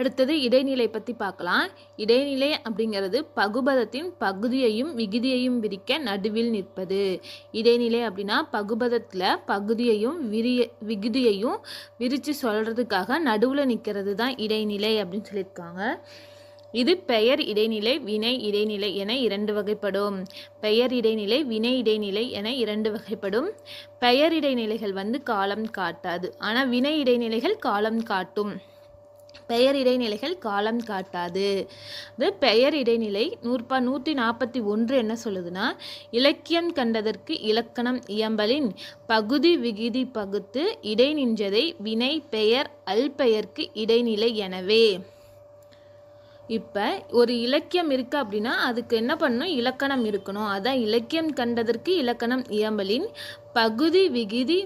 அடுத்தது இடைநிலை பற்றி பார்க்கலாம். இடைநிலை அப்படிங்கிறது பகுபதத்தின் பகுதியையும் விகுதியையும் விரிக்க நடுவில் நிற்பது. இடைநிலை அப்படின்னா பகுபதத்தில் பகுதியையும் விரிய விகுதியையும் விரித்து சொல்கிறதுக்காக நடுவில் நிற்கிறது தான் இடைநிலை அப்படின்னு சொல்லியிருக்காங்க. இது பெயர் இடைநிலை வினை இடைநிலை என இரண்டு வகைப்படும். பெயர் இடைநிலை வினை இடைநிலை என இரண்டு வகைப்படும். பெயர் இடைநிலைகள் வந்து காலம் காட்டாது. ஆனால் வினை இடைநிலைகள் காலம் காட்டும். பெயர் இடைநிலைகள் காலம் காட்டாது. அது பெயர் இடைநிலை நூற்பா நூற்றி நாற்பத்தி ஒன்று என்ன சொல்லுதுன்னா இலக்கியம் கண்டதற்கு இலக்கணம் இயம்பலின் பகுதி விகுதி பகுத்து இடை நின்றதை வினை பெயர் அல் பெயர்க்கு இடைநிலை எனவே. இப்போ ஒரு இலக்கியம் இருக்குது அப்படின்னா அதுக்கு என்ன பண்ணணும்? இலக்கணம் இருக்கணும். அதான் இலக்கியம் கண்டதற்கு இலக்கணம் இயம்பலின் பகுதி விகுதி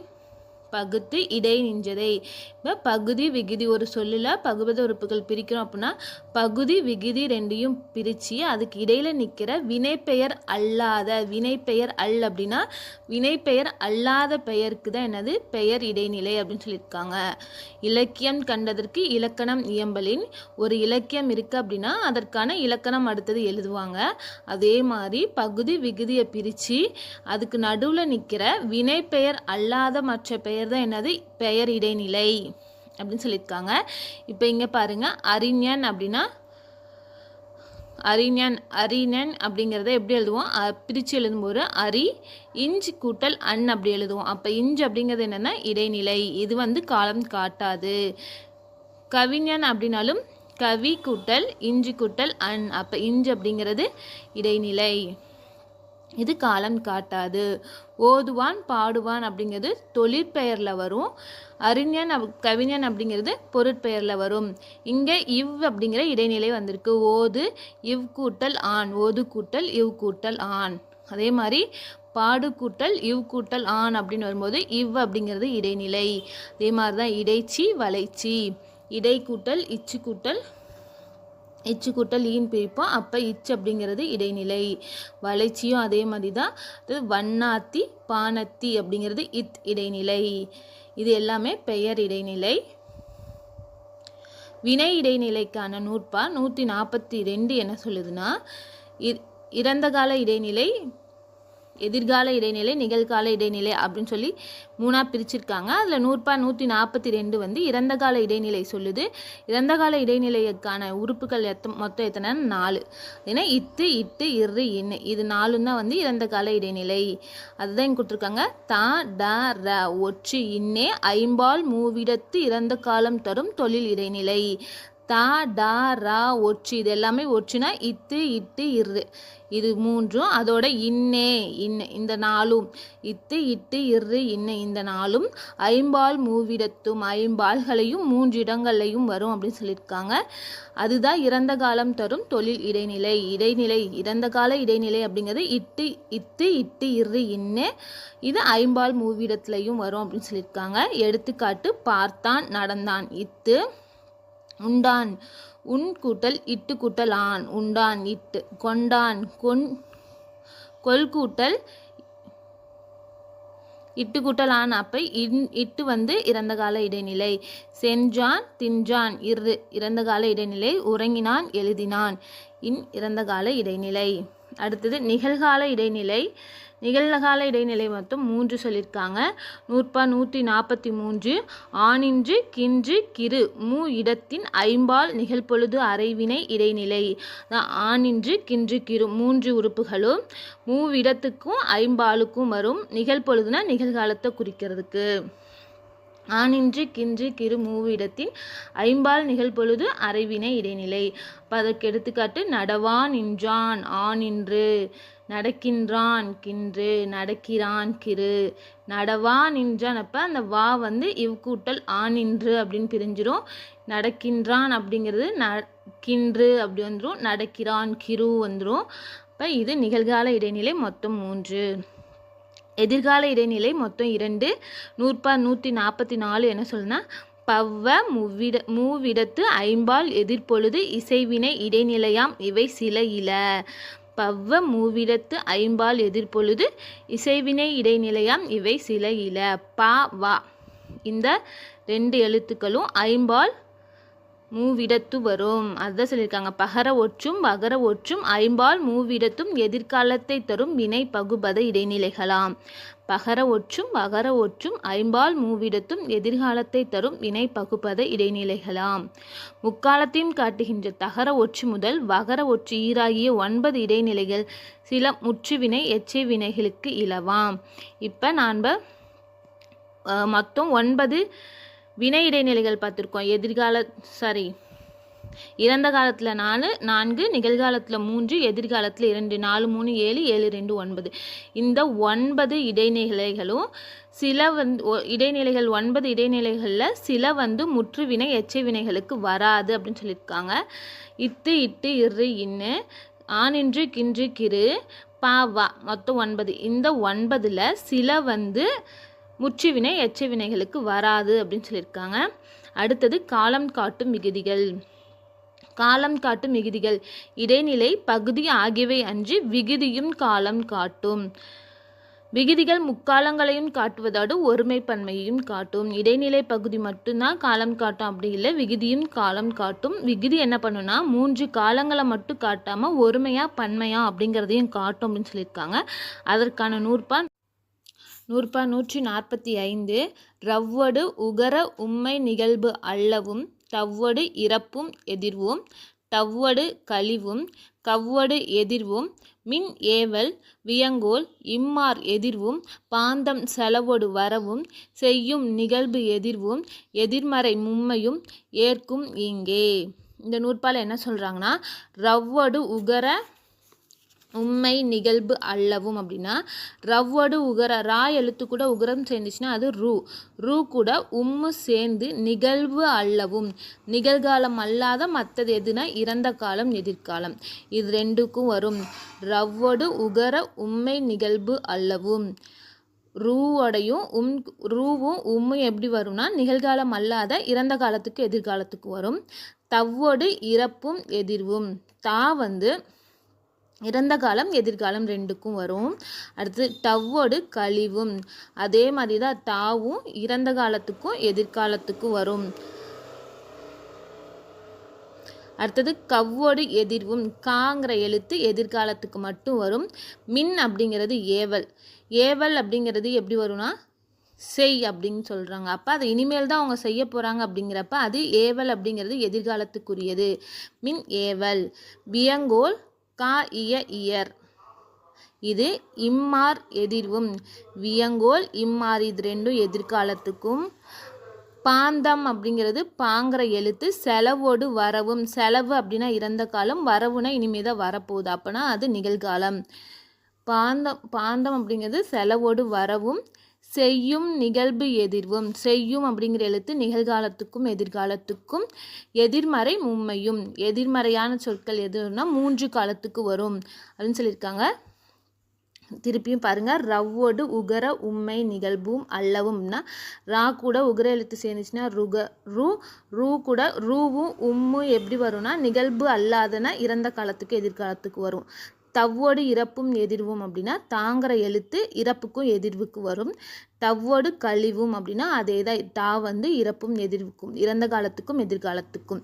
பகுத்து இடை நின்றதை. இப்போ பகுதி விகுதி ஒரு சொல்லில் பகுபத உறுப்புகள் பிரிக்கிறோம் அப்படின்னா பகுதி விகுதி ரெண்டையும் பிரித்து அதுக்கு இடையில் நிற்கிற வினைப்பெயர் அல்லாத வினைப்பெயர் அல் அப்படின்னா வினைப்பெயர் அல்லாத பெயருக்கு தான் என்னது? பெயர் இடைநிலை அப்படின்னு சொல்லியிருக்காங்க. இலக்கியம் கண்டதற்கு இலக்கணம் இயம்பலின் ஒரு இலக்கியம் இருக்குது அப்படின்னா அதற்கான இலக்கணம் அடுத்தது எழுதுவாங்க. அதே மாதிரி பகுதி விகுதியை பிரித்து அதுக்கு நடுவில் நிற்கிற வினைப்பெயர் அல்லாத மற்ற பெயர் தான் என்னது? பெயர் இடைநிலை அப்படின்னு சொல்லியிருக்காங்க. இப்போ இங்கே பாருங்கள் அறிஞன் அப்படின்னா அறிஞன் அறிஞன் அப்படிங்கிறத எப்படி எழுதுவோம்? பிரித்து எழுதும்போது அரி இஞ்ச் கூட்டல் அன் அப்படி எழுதுவோம். அப்போ இஞ்ச் அப்படிங்கிறது என்னென்னா இடைநிலை. இது வந்து காலம் காட்டாது. கவிஞன் அப்படின்னாலும் கவி கூட்டல் இஞ்சி கூட்டல் அன். அப்போ இஞ்சி அப்படிங்கிறது இடைநிலை. இது காலம் காட்டாது. ஓதுவான் பாடுவான் அப்படிங்கிறது தொழிற்பெயரில் வரும். அறிஞன் அப் கவிஞன் அப்படிங்கிறது பொருட்பெயரில் வரும். இங்கே இவ் அப்படிங்கிற இடைநிலை வந்திருக்கு. ஓது இவ் கூட்டல் ஆண் ஓது கூட்டல் இவ் கூட்டல் ஆண். அதே மாதிரி பாடு கூட்டல் இவ் கூட்டல் ஆண் அப்படின்னு வரும்போது இவ் அப்படிங்கிறது இடைநிலை. அதே மாதிரி தான் இடைச்சி வளைச்சி இடை கூட்டல் இச்சு கூட்டல் இச்சு கூட்டல் ஈன் பிரிப்போம். அப்போ இச் அப்படிங்கிறது இடைநிலை. வளைச்சியும் அதே மாதிரி தான் அது வண்ணாத்தி பானத்தி அப்படிங்கிறது இத் இடைநிலை. இது எல்லாமே பெயர் இடைநிலை. வினை இடைநிலைக்கான நூற்பா நூற்றி நாற்பத்தி ரெண்டு என்ன சொல்லுதுன்னா இறந்த கால இடைநிலை எதிர்கால இடைநிலை நிகழ்கால இடைநிலை அப்படின்னு சொல்லி மூணாக பிரிச்சிருக்காங்க. அதில் நூறுபா நூற்றி நாற்பத்தி ரெண்டு வந்து இறந்த கால இடைநிலை சொல்லுது. இறந்த கால இடைநிலைக்கான உறுப்புகள் எத்த மொத்தம் எத்தனை? நாலு. ஏன்னா இத்து இட்டு இரு இன்னு. இது நாலும் தான் வந்து இறந்த கால இடைநிலை. அதுதான் இங்கே கொடுத்துருக்காங்க. தா ட ர ஒற்று இன்னே ஐம்பால் மூவிடத்து இறந்த காலம் தரும் தொழில் இடைநிலை. தா டா ரா ஒற்று. இது எல்லாமே ஒச்சுனா இத்து இட்டு இரு. இது மூன்றும் அதோட இன்னே இன்ன இந்த நாளும். இத்து இட்டு இரு இன்ன இந்த நாளும். ஐம்பால் மூவிடத்தும் ஐம்பால்களையும் மூன்று இடங்கள்லையும் வரும் அப்படின்னு சொல்லியிருக்காங்க. அதுதான் இறந்த காலம் தரும் தொழில் இடைநிலை. இடைநிலை இறந்த கால இடைநிலை அப்படிங்கிறது இட்டு இத்து இட்டு இரு இன்னே. இது ஐம்பால் மூவிடத்துலையும் வரும் அப்படின்னு சொல்லியிருக்காங்க. எடுத்துக்காட்டு பார்த்தான் நடந்தான். இத்து. உண்டான். உன் கூட்டல் இட்டு கூட்டல் ஆண் உண்டான் இட்டு கொண்டான். கொன் கொல் கூட்டல் இட்டு கூட்டல் ஆண் அப்பை இன் இட்டு வந்து இறந்த கால இடைநிலை. சென்றான் தின்றான் இரு இறந்த கால இடைநிலை. உறங்கினான் எழுதினான். இன் இறந்த கால இடைநிலை. அடுத்தது நிகழ்கால இடைநிலை. நிகழ்கால இடைநிலை மொத்தம் மூன்று சொல்லியிருக்காங்க. நூற்பா நூற்றி நாற்பத்தி மூன்று ஆணின்று கின்று கிரு மூ இடத்தின் ஐம்பால் நிகழ்பொழுது அரைவினை இடைநிலை. ஆணின்று கின்று கிரு மூன்று உறுப்புகளும் மூவிடத்துக்கும் ஐம்பாலுக்கும் வரும் நிகழ்பொழுதுனா நிகழ்காலத்தை குறிக்கிறதுக்கு. ஆனின்று கின்று கிரு மூவிடத்தின் ஐம்பால் நிகழ்பொழுது அறைவினை இடைநிலை. அதற்கு எடுத்துக்காட்டு நடவான் நின்றான் ஆனின்று நடக்கின்றான் கின்று நடக்கிறான் கிரு நடவா நின்றான் அப்போ அந்த வா வந்து இவ் கூட்டல் ஆனின்று அப்படின்னு பிரிஞ்சிரும். நடக்கின்றான் அப்படிங்கிறது ந கின்று அப்படி வந்துடும் நடக்கிறான் கிரு வந்துடும் இப்போ இது நிகழ்கால இடைநிலை மொத்தம் மூன்று. எதிர்கால இடைநிலை மொத்தம் இரண்டு நூற்பா நூற்றி நாற்பத்தி நாலு என்ன சொல்லுன்னா பவ்வ மூவிட மூவிடத்து ஐம்பால் எதிர்பொழுது இசைவினை இடைநிலையாம் இவை சில இல. பவ்வ மூவிடத்து ஐம்பால் எதிர்பொழுது இசைவினை இடைநிலையாம் இவை சில இல. பா வா. இந்த ரெண்டு எழுத்துக்களும் ஐம்பால் மூவிடத்து வரும் அதுதான் சொல்லியிருக்காங்க. பகர ஒற்றும் வகர ஒற்றும் ஐம்பால் மூவிடத்தும் எதிர்காலத்தை தரும் வினை பகுபத இடைநிலைகளாம். பகர ஒற்றும் வகர ஒற்றும் ஐம்பால் மூவிடத்தும் எதிர்காலத்தை தரும் வினை பகுபத இடைநிலைகளாம். முக்காலத்தையும் காட்டுகின்ற தகர ஒற்று முதல் வகர ஒற்று ஈராகிய ஒன்பது இடைநிலைகள் சில முற்றுவினை எச்சை வினைகளுக்கு இலவாம். இப்போ நாம் மொத்தம் ஒன்பது வினை இடைநிலைகள் பார்த்துருக்கோம். எதிர்கால சாரி இறந்த காலத்தில் நாலு நான்கு நிகழ்காலத்தில் மூன்று எதிர்காலத்தில் இரண்டு நாலு மூணு ஏழு ஏழு ரெண்டு ஒன்பது. இந்த ஒன்பது இடைநிலைகளும் சில வந்து ஒ- இடைநிலைகள் ஒன்பது இடைநிலைகளில் சில வந்து முற்றுவினை எச்சை வினைகளுக்கு வராது அப்படின்னு சொல்லியிருக்காங்க. இத்து இட்டு இரு இன்னு ஆனின்று கின்று கிரு பா வா மொத்தம் ஒன்பது. இந்த ஒன்பதில் சில வந்து முற்றுவினை எச்ச வினைகளுக்கு வராது அப்படின்னு சொல்லியிருக்காங்க. அடுத்தது காலம் காட்டும் விகுதிகள் காலம் காட்டும் விகுதிகள் இடைநிலை பகுதி ஆகியவை அன்றி விகுதியும் காலம் காட்டும். விகுதிகள் முக்காலங்களையும் காட்டுவதோடு ஒருமைப்பன்மையையும் காட்டும். இடைநிலை பகுதி மட்டும்தான் காலம் காட்டும் அப்படி இல்லை விகுதியும் காலம் காட்டும். விகுதி என்ன பண்ணுன்னா மூன்று காலங்களை மட்டும் காட்டாமல் ஒருமையா பன்மையா அப்படிங்கிறதையும் காட்டும் அப்படின்னு சொல்லியிருக்காங்க. அதற்கான நூற்பா நூற்பா நூற்றி நாற்பத்தி ஐந்து ரவ்வடு உகர உம்மை நிகழ்வு அல்லவும் தவ்வடு இறப்பும் எதிர்வும் தவ்வடு கழிவும் கவ்வடு எதிர்வும் மின் ஏவல் வியங்கோல் இம்மார் எதிர்வும் பாந்தம் செலவொடு வரவும் செய்யும் நிகழ்வு எதிர்வும் எதிர்மறை மும்மையும் ஏற்கும் இங்கே. இந்த நூற்பால் என்ன சொல்கிறாங்கன்னா ரவ்வடு உகர உண்மை நிகழ்வு அல்லவும் அப்படின்னா ரவ்வடு உகர ரா எழுத்து கூட உகரம் சேர்ந்துச்சுன்னா அது ரூ. ரூ கூட உம்மு சேர்ந்து நிகழ்வு அல்லவும். நிகழ்காலம் அல்லாத மற்றது எதுனா இறந்த காலம் எதிர்காலம். இது ரெண்டுக்கும் வரும். ரவ்வடு உகர உண்மை நிகழ்வு அல்லவும். ரூவோடையும் உம் ரூவும் உம்மும் எப்படி வரும்னா நிகழ்காலம் அல்லாத இறந்த காலத்துக்கு எதிர்காலத்துக்கு வரும். தவ்வோடு இறப்பும் எதிர்வும். தா வந்து இறந்த காலம் எதிர்காலம் ரெண்டுக்கும் வரும். அடுத்து டவ்வோடு கழிவும். அதே மாதிரி தான் தாவும் இறந்த காலத்துக்கும் எதிர்காலத்துக்கும் வரும். அடுத்தது கவ்வோடு எதிர்வும். காங்கிற எழுத்து எதிர்காலத்துக்கு மட்டும் வரும். மின் அப்படிங்கிறது ஏவல். ஏவல் அப்படிங்கிறது எப்படி வரும்னா செய் அப்படின்னு சொல்கிறாங்க அப்போ அது இனிமேல் தான் அவங்க செய்ய போகிறாங்க அப்படிங்கிறப்ப அது ஏவல் அப்படிங்கிறது எதிர்காலத்துக்குரியது. மின் ஏவல். வியங்கோல் கா இய இயர். இது இம்மார் எதிர்வும். வியங்கோல் இம்மார் இது ரெண்டும் எதிர்காலத்துக்கும். பாந்தம் அப்படிங்கிறது பாங்கிற எழுத்து. செலவோடு வரவும். செலவு அப்படின்னா இறந்த காலம். வரவுனா இனிமே தான் வரப்போகுது. அப்போனா அது நிகழ்காலம். பாந்தம் பாந்தம் அப்படிங்கிறது செலவோடு வரவும். செய்யும் நிகழ்வு எதிர்வும். செய்யும் அப்படிங்கிற எழுத்து நிகழ்காலத்துக்கும் எதிர்காலத்துக்கும் எதிர்மறை மும்மையும். எதிர்மறையான சொற்கள் எதுனா மூன்று காலத்துக்கு வரும் அப்படின்னு சொல்லியிருக்காங்க. திருப்பியும் பாருங்கள் ரவ்வோடு உகர உண்மை நிகழ்வும் அல்லவும்னா ரா கூட உகர எழுத்து சேர்ந்துச்சுன்னா ருக ரூ ரூ கூட ரூவும் உம்மும் எப்படி வரும்னா நிகழ்வு அல்லாதன இறந்த காலத்துக்கு எதிர்காலத்துக்கு வரும். தவ்வோடு இறப்பும் எதிர்வும் அப்படின்னா தாங்கிற எழுத்து இறப்புக்கும் எதிர்வுக்கு வரும். தவ்வோடு கழிவும் அப்படின்னா அதே தான் தா வந்து இறப்பும் எதிர்வுக்கும் இறந்த காலத்துக்கும் எதிர்காலத்துக்கும்.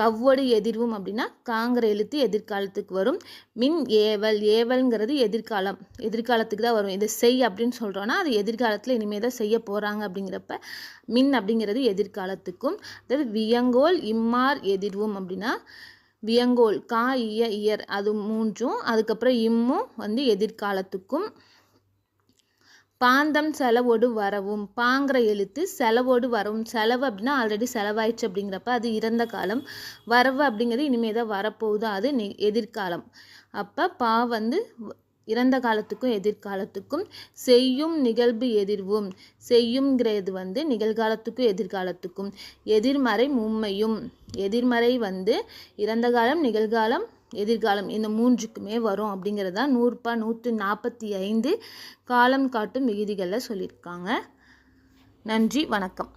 கவ்வோடு எதிர்வும் அப்படின்னா காங்கிற எழுத்து எதிர்காலத்துக்கு வரும். மின் ஏவல் ஏவல்ங்கிறது எதிர்காலம் எதிர்காலத்துக்கு தான் வரும். இதை செய் அப்படின்னு சொல்கிறோன்னா அது எதிர்காலத்தில் இனிமேல் தான் செய்ய போகிறாங்க அப்படிங்கிறப்ப மின் அப்படிங்கிறது எதிர்காலத்துக்கும். அதாவது வியங்கோல் இம்மார் எதிர்வும் அப்படின்னா வியங்கோல் கா இய இயர் அது மூன்றும் அதுக்கப்புறம் இம்மும் வந்து எதிர்காலத்துக்கும். பாந்தம் செலவோடு வரவும் பாங்கிற எழுத்து செலவோடு வரவும் செலவு அப்படின்னா ஆல்ரெடி செலவாயிடுச்சு அப்படிங்கிறப்ப அது இறந்த காலம். வரவு அப்படிங்கிறது இனிமேல் தான் வரப்போகுது அது நெ எதிர்காலம். அப்போ பா வந்து இறந்த காலத்துக்கும் எதிர்காலத்துக்கும் செய்யும் நிகழ்வு எதிர்வும். செய்யுங்கிறது வந்து நிகழ்காலத்துக்கும் எதிர்காலத்துக்கும். எதிர்மறை மும்மையும். எதிர்மறை வந்து இறந்த காலம் நிகழ்காலம் எதிர்காலம் இந்த மூன்றுக்குமே வரும் அப்படிங்கிறது தான் நூறுபா நூற்று நாற்பத்தி ஐந்து காலம் காட்டும் விகுதிகளில் சொல்லியிருக்காங்க. நன்றி வணக்கம்.